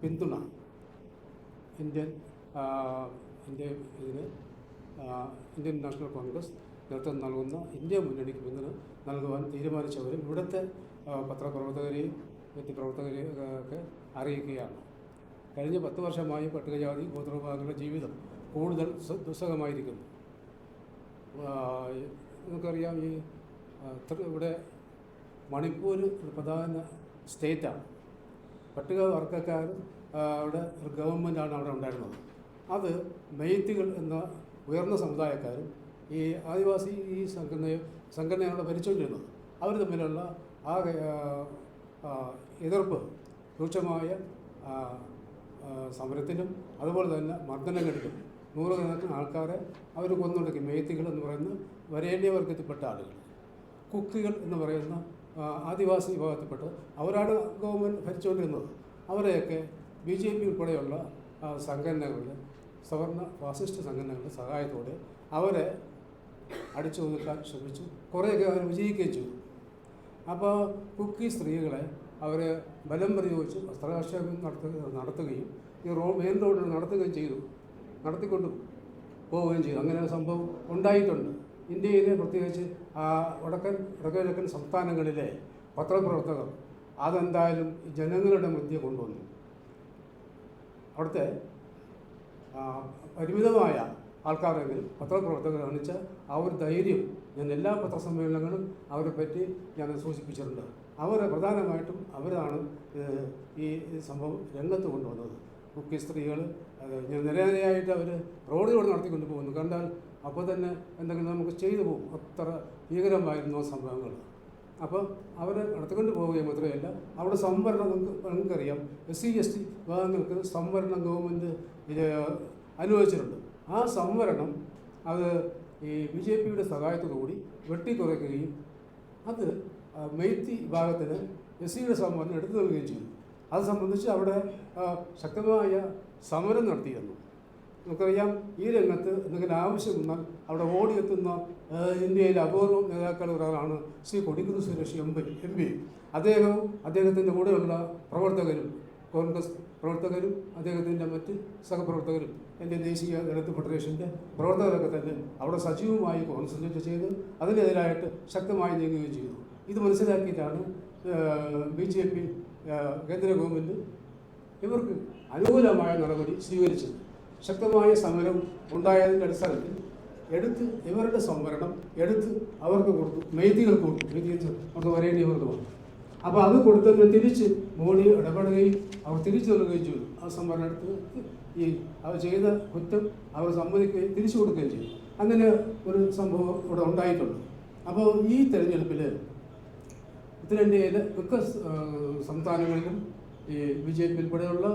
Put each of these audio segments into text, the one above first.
പിന്തുണ. Indian India ഇതിന് Indian national Congress നേതൃത്വം നൽകുന്ന ഇന്ത്യ മുന്നണിക്ക് പിന്തുണ നൽകുവാൻ തീരുമാനിച്ചവരും ഇവിടുത്തെ പത്രപ്രവർത്തകരെയും മറ്റ് പ്രവർത്തകരെയും ഒക്കെ അറിയിക്കുകയാണ്. കഴിഞ്ഞ പത്ത് വർഷമായി പട്ടികജാതി ഗോത്രവിഭാഗങ്ങളുടെ ജീവിതം കൂടുതൽ ദുസ്സഹമായിരിക്കുന്നു. നമുക്കറിയാം ഈ ഇവിടെ മണിപ്പൂർ ഒരു പ്രധാന സ്റ്റേറ്റാണ്. പട്ടിക വർഗക്കാർ അവിടെ ഗവൺമെന്റാണ് അവിടെ ഉണ്ടായിരുന്നത്. അത് മെയ്ത്തികൾ എന്ന ഉയർന്ന സമുദായക്കാരും ഈ ആദിവാസി ഈ സംഘടന സംഘടനയാണ് ഭരിച്ചുകൊണ്ടിരുന്നത്. അവർ തമ്മിലുള്ള ആ എതിർപ്പ് രൂക്ഷമായ സമരത്തിലും അതുപോലെ തന്നെ മർദ്ദനങ്ങളിലും നൂറുകണക്കിന് ആൾക്കാരെ അവർ കൊന്നൊടുക്കി മെയ്ത്തികൾ എന്ന് പറയുന്ന വരേണ്യ വർഗത്തിൽപ്പെട്ട ആളുകൾ കുക്കികൾ എന്ന് പറയുന്ന ആദിവാസി വിഭാഗത്തിൽപ്പെട്ടത് അവരാണ് ഗവൺമെന്റ് ഭരിച്ചുകൊണ്ടിരുന്നത്. അവരെയൊക്കെ ബി ജെ പി ഉൾപ്പെടെയുള്ള സംഘടനകളുടെ സവർണ ഫാസിസ്റ്റ് സംഘടനകളുടെ സഹായത്തോടെ അവരെ അടിച്ചു ഒതുക്കാൻ ശ്രമിച്ചു. കുറേയൊക്കെ അവർ വിജയിക്കുകയും ചെയ്തു. അപ്പോൾ കുക്കി സ്ത്രീകളെ അവർ ബലം പ്രയോഗിച്ച് വസ്ത്രാക്ഷേപം നടത്തുക നടത്തുകയും ഈ റോ മെയിൻ റോഡിൽ നടത്തുകയും ചെയ്തു. നടത്തിക്കൊണ്ട് പോവുകയും ചെയ്തു. അങ്ങനെ സംഭവം ഉണ്ടായിട്ടുണ്ട്. ഇന്ത്യയിലെ പ്രത്യേകിച്ച് വടക്കൻ വടക്കിഴക്കൻ സംസ്ഥാനങ്ങളിലെ പത്രപ്രവർത്തകർ അതെന്തായാലും ജനങ്ങളുടെ മധ്യ കൊണ്ടുവന്നു. അവിടുത്തെ പരിമിതമായ ആൾക്കാരെങ്കിലും പത്രപ്രവർത്തകർ കാണിച്ച ആ ഒരു ധൈര്യം ഞാൻ എല്ലാ പത്രസമ്മേളനങ്ങളും അവരെ പറ്റി ഞാൻ സൂചിപ്പിച്ചിട്ടുണ്ട്. അവർ പ്രധാനമായിട്ടും അവരാണ് ഈ സംഭവം രംഗത്ത് കൊണ്ടുവന്നത്. മുഖ്യ സ്ത്രീകൾ അത് നിരനിരയായിട്ട് അവർ റോഡിലൂടെ നടത്തിക്കൊണ്ട് പോകുന്നു കണ്ടാൽ അപ്പോൾ തന്നെ എന്തെങ്കിലും നമുക്ക് ചെയ്തു പോകും. അത്ര ഭീകരമായിരുന്നു ആ സംഭവങ്ങൾ. അപ്പോൾ അവരെ നടത്തിക്കൊണ്ട് പോവുകയും മാത്രമല്ല അവിടെ സംവരണം നിങ്ങൾക്കറിയാം എസ് സി എസ് ടി വിഭാഗങ്ങൾക്ക് സംവരണം ഗവൺമെന്റ് അനുവദിച്ചിട്ടുണ്ട്. ആ സംവരണം അത് ഈ ബി ജെ പിയുടെ സഹായത്തോടുകൂടി വെട്ടിക്കുറയ്ക്കുകയും അത് മെയ്ത്തി വിഭാഗത്തിന് എസ് സിയുടെ സംവരണം എടുത്തു നൽകുകയും ചെയ്തു. അത് സംബന്ധിച്ച് അവിടെ ശക്തമായ സമരം നടത്തിയിരുന്നു. നമുക്കറിയാം ഈ രംഗത്ത് എന്തെങ്കിലും ആവശ്യം വന്നാൽ അവിടെ ഓടിയെത്തുന്ന ഇന്ത്യയിലെ അപൂർവ നേതാക്കളിൽ ഒരാളാണ് Shri Kodikunnu Suresh M P M P. അദ്ദേഹവും അദ്ദേഹത്തിന്റെ കൂടെയുള്ള പ്രവർത്തകരും കോൺഗ്രസ് പ്രവർത്തകരും അദ്ദേഹത്തിന്റെ മറ്റ് സഹപ്രവർത്തകരും എന്റെ ദേശീയ ദളിത് ഫെഡറേഷന്റെ പ്രവർത്തകരൊക്കെ തന്നെ അവിടെ സജീവമായി കോൺസെൻട്രേറ്റ് ചെയ്ത് അതിനെതിരായിട്ട് ശക്തമായി നീങ്ങുകയും ചെയ്തു. ഇത് മനസ്സിലാക്കിയിട്ടാണ് ബി ജെ പി കേന്ദ്ര ഗവൺമെന്റ് ഇവർക്ക് അനുകൂലമായ നടപടി സ്വീകരിച്ചത്. ശക്തമായ സമരം ഉണ്ടായതിന്റെ അടിസ്ഥാനത്തിൽ എടുത്ത് ഇവരുടെ സംവരണം എടുത്ത് അവർക്ക് കൊടുത്തു. മെയ്തികൾക്ക് കൊടുത്തു. മെയ്തികൾ അവർക്ക് വരേണ്ടിയവർക്ക് വന്നു അപ്പോൾ അത് കൊടുത്തതിന് തിരിച്ച് മോഡി ഇടപെടുകയും അവർ തിരിച്ചു നൽകുകയും ചെയ്തു. ആ സംവരണം എടുത്ത് ഈ അവർ ചെയ്ത കുറ്റം അവർ സമ്മതിക്കുകയും തിരിച്ചു കൊടുക്കുകയും ചെയ്തു. അങ്ങനെ ഒരു സംഭവം ഇവിടെ ഉണ്ടായിട്ടുണ്ട്. അപ്പോൾ ഈ തെരഞ്ഞെടുപ്പിൽ ഉത്തരേന്ത്യയിലെ മിക്ക സംസ്ഥാനങ്ങളിലും ഈ ബി ജെ പി ഉൾപ്പെടെയുള്ള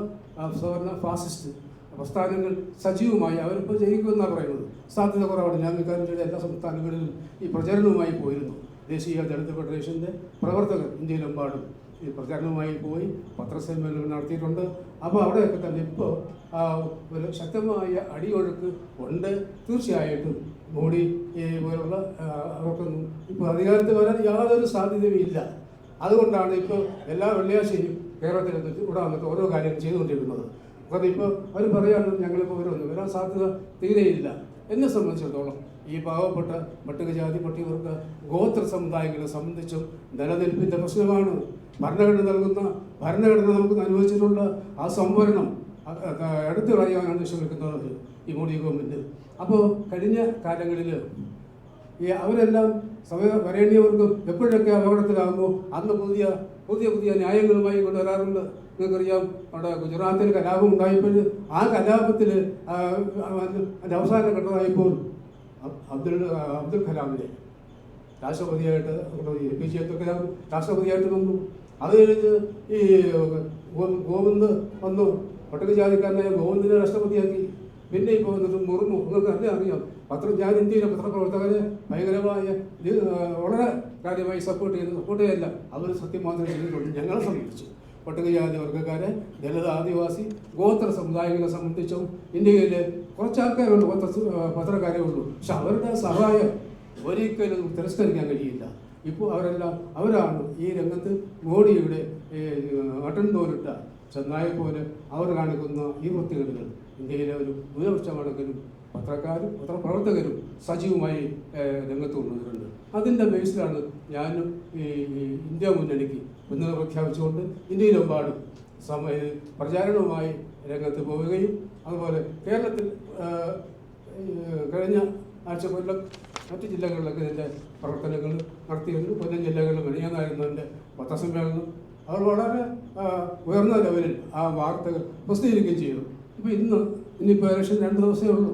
സവർണ ഫാസിസ്റ്റ് പ്രസ്ഥാനങ്ങൾ സജീവമായി അവരിപ്പോൾ ജയിക്കുമെന്നാണ് പറയുന്നത്. സാധ്യത കുറവാണ്. ഞാൻ മിക്കാരുടെ എല്ലാ സംസ്ഥാനങ്ങളിലും ഈ പ്രചരണവുമായി പോയിരുന്നു. ദേശീയ ദളിത് ഫെഡറേഷന്റെ പ്രവർത്തകർ ഇന്ത്യയിലെമ്പാടും ഈ പ്രചരണവുമായി പോയി പത്രസമ്മേളനം നടത്തിയിട്ടുണ്ട്. അപ്പോൾ അവിടെയൊക്കെ തന്നെ ഇപ്പോൾ ഒരു ശക്തമായ അടിയൊഴുക്ക് ഉണ്ട്. തീർച്ചയായിട്ടും മോഡി പോലുള്ള അവർക്കൊന്നും ഇപ്പോൾ അധികാരത്തിൽ വരാൻ യാതൊരു സാധ്യതയും ഇല്ല. അതുകൊണ്ടാണ് ഇപ്പോൾ എല്ലാ വെള്ളിയാഴ്ചയും കേരളത്തിൽ ഇവിടെ വന്നിട്ട് ഓരോ കാര്യം ചെയ്തുകൊണ്ടിരിക്കുന്നത്. അപ്പം ഇപ്പോൾ അവർ പറയാനും ഞങ്ങളിപ്പോൾ വരുമെന്ന് വരാൻ സാധ്യത തീരെയില്ല. എന്നെ സംബന്ധിച്ചിടത്തോളം ഈ പാവപ്പെട്ട പട്ടികജാതി പട്ടികവർക്ക് ഗോത്ര സമുദായങ്ങളെ സംബന്ധിച്ചും നിലനിൽപ്പിന്റെ പ്രശ്നമാണ്. ഭരണഘടന നൽകുന്ന ഭരണഘടന നമുക്ക് അനുവദിച്ചിട്ടുള്ള ആ സംവരണം എടുത്തു കളയാനാണ് ശ്രമിക്കുന്നത് ഈ മോഡി ഗവൺമെന്റ് അപ്പോൾ കഴിഞ്ഞ കാലങ്ങളിൽ ഈ അവരെല്ലാം സമയ വരേണ്ടിയവർക്കും എപ്പോഴൊക്കെ അപകടത്തിലാകുമ്പോൾ അന്ന് പുതിയ പുതിയ പുതിയ ന്യായങ്ങളുമായി കൊണ്ടുവരാറുണ്ട്. നിങ്ങൾക്കറിയാം അവിടെ ഗുജറാത്തിൽ കലാപം ഉണ്ടായപ്പോൾ ആ കലാപത്തിൽ അതിന്റെ അവസാന ഘട്ടമായപ്പോൾ അബ്ദുൾ അബ്ദുൽ കലാമിനെ രാഷ്ട്രപതിയായിട്ട് A P J Abdul Kalam രാഷ്ട്രപതിയായിട്ട് വന്നു അത് കഴിഞ്ഞ് ഈ ഗോവിന്ദ് വന്നു. പട്ടികജാതിക്കാരനായ ഗോവിന്ദിനെ രാഷ്ട്രപതിയാക്കി. പിന്നെ ഇപ്പോൾ മുർമു നിങ്ങൾക്ക് തന്നെ അറിയാം. പത്രം ഞാൻ ഇന്ത്യയിലെ പത്രപ്രവർത്തകരെ ഭയങ്കരമായ വളരെ കാര്യമായി സപ്പോർട്ട് ചെയ്യുന്നു. സപ്പോർട്ട് ചെയ്യല്ല. അവർ സത്യം മാത്രം ചെയ്തിട്ടുണ്ട് ഞങ്ങളെ സംബന്ധിച്ചു പട്ടികജാതി വർഗക്കാരെ ദലിത ആദിവാസി ഗോത്ര സമുദായങ്ങളെ സംബന്ധിച്ചും ഇന്ത്യയിൽ കുറച്ച് ഉള്ളൂ. ഗോത്ര പത്രക്കാരേ ഉള്ളൂ. പക്ഷെ അവരുടെ സഹായം ഒരിക്കലും തിരസ്കരിക്കാൻ കഴിയില്ല. ഇപ്പോൾ അവരെല്ലാം അവരാണ് ഈ രംഗത്ത് മോഡിയുടെ അട്ടൻ അട്ടൻതോലിട്ട ചെന്നായി അവർ കാണിക്കുന്ന ഈ വൃത്തികേടുകൾ ഇന്ത്യയിലെ ഒരു ന്യൂനപക്ഷമാണെങ്കിലും പത്രക്കാരും പത്രപ്രവർത്തകരും സജീവമായി രംഗത്ത് കൊണ്ടുവന്നിട്ടുണ്ട് അതിന്റെ ബേസിലാണ് ഞാനും ഈ ഇന്ത്യ മുന്നണിക്ക് പിന്തുണ പ്രഖ്യാപിച്ചുകൊണ്ട് ഇന്ത്യയിലെമ്പാടും സമയ പ്രചാരണവുമായി രംഗത്ത് പോവുകയും അതുപോലെ കേരളത്തിൽ കഴിഞ്ഞ ആഴ്ച കൊല്ലം മറ്റ് ജില്ലകളിലൊക്കെ ഇതിന്റെ പ്രവർത്തനങ്ങൾ നടത്തിയിരുന്നു. കൊല്ലം ജില്ലകളിൽ മെണിയാന്നായിരുന്നു എന്റെ പത്രസമ്മേളനം. അവർ വളരെ ഉയർന്ന ലെവലിൽ ആ വാർത്തകൾ പ്രസിദ്ധീകരിക്കുകയും ചെയ്തു. ഇപ്പോൾ ഇന്ന് ഇനിയിപ്പോൾ ഏകദേശം രണ്ട് ദിവസമേ ഉള്ളൂ.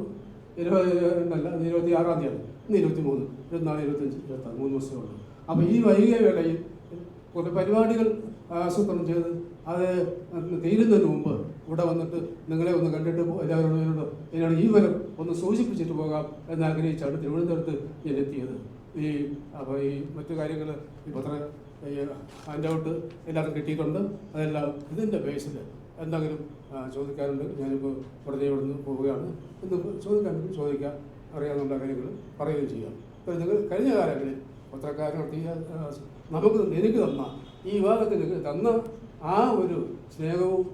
ഇരുപത് അല്ല ഇരുപത്തി ആറാം തീയതി. ഇന്ന് ഇരുപത്തി മൂന്ന് ഇരുപത്തിനാല് ഇരുപത്തഞ്ച് ഇരുപത്താറ് മൂന്ന് ദിവസമേ ഉള്ളൂ. അപ്പോൾ ഈ വൈകിയ വേളയിൽ കുറേ പരിപാടികൾ ആസൂത്രണം ചെയ്ത് അത് തീരുന്നതിന് മുമ്പ് ഇവിടെ വന്നിട്ട് നിങ്ങളെ ഒന്ന് കണ്ടിട്ട് എല്ലാവരോടും എന്നോട് എന്നോട് ഈ വരം ഒന്ന് സൂചിപ്പിച്ചിട്ട് പോകാം എന്നാഗ്രഹിച്ചാണ് തിരുവനന്തപുരത്ത് ഞാൻ എത്തിയത്. ഈ അപ്പോൾ ഈ മറ്റു കാര്യങ്ങൾ പത്ര ഈ ഹാൻഡ് ഔട്ട് എല്ലാവർക്കും കിട്ടിയിട്ടുണ്ട്. അതെല്ലാം ഇതിന്റെ ബേസിൽ എന്തെങ്കിലും ചോദിക്കാറുണ്ട് ഞാനിപ്പോൾ ഉടനെ നിന്ന് പോവുകയാണ്. ഇന്ന് ചോദിക്കാനും ചോദിക്കാം. അറിയാവുന്ന കാര്യങ്ങൾ പറയുകയും ചെയ്യാം. അപ്പോൾ നിങ്ങൾ കഴിഞ്ഞ കാലങ്ങളിൽ പത്രക്കാർ നടത്തിയ നമുക്ക് എനിക്ക് തന്ന ഈ വിഭാഗത്തിന് തന്ന ആ ഒരു സ്നേഹവും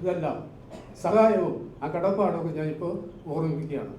ഇതെല്ലാം സഹായവും ആ കടപ്പാടൊക്കെ ഞാനിപ്പോൾ ഓർമ്മിപ്പിക്കുകയാണ്.